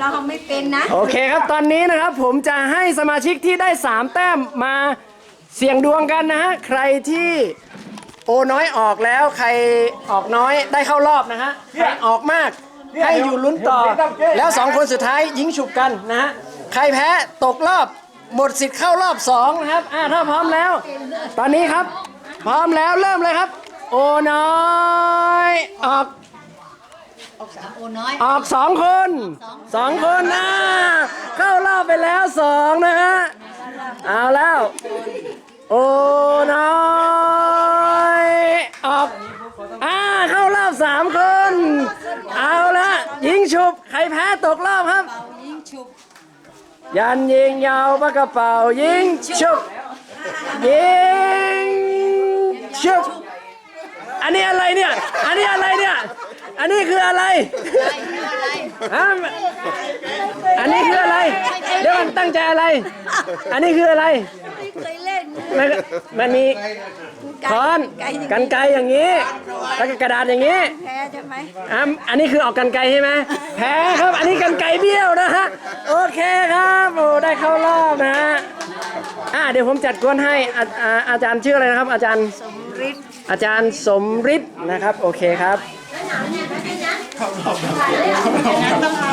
เราไม่เป็นนะ โอเคครับตอนนี้นะครับผมจะให้สมาชิกที่ได้ 3 แต้มมาเสี่ยงดวงกันนะฮะใครที่โอน้อยออกแล้วใครออกน้อยได้เข้ารอบนะฮะใครออกมากให้อยู่ลุ้นต่อ แล้วสองคนสุดท้ายยิงฉุบกันนะฮะใครแพ้ตกรอบหมดสิทธิ์เข้ารอบสองนะครับอ่าถ้าพร้อมแล้ว ตอนนี้ครับ พร้อมแล้วเริ่มเลยครับ โอน้อย โอ้น้อย ออกสองคนสองคนนะเข้ารอบไปแล้วสองนะฮะเอาแล้ว โอ้น้อยออกอ่าเข้ารอบสามคน เอาละยิงฉุบใครแพ้ตกรอบครับ ยิงฉุบยันยิงยาวปากกระเป๋ายิงฉุบยิงฉุบอันนี้อะไรเนี่ย อันนี้อะไรเนี่ย อันนี้คืออะไรอะไรฮะอันนี้คืออะไร เดี๋ยวมันตั้งใจอะไร อันนี้คืออะไร ไม่เคยเล่นมันมันมีค้อนกันไกรอย่างนี้ แล้วก็กระดาษอย่างนี้ แพ้ใช่ไหมอะอันนี้คือออกกันไกรใช่ไหมแพ้ครับ อันนี้กันไกรเบี้ยวนะฮะ โอเคครับโอ้ได้เข้ารอบนะฮะ อ่าเดี๋ยวผมจัดกวนให้อาอาอาจารย์ชื่ออะไรนะครับ อาจารย์ สมฤทธิ์อาจารย์สมฤทธิ์นะครับ โอเคครับต้องเอาใจ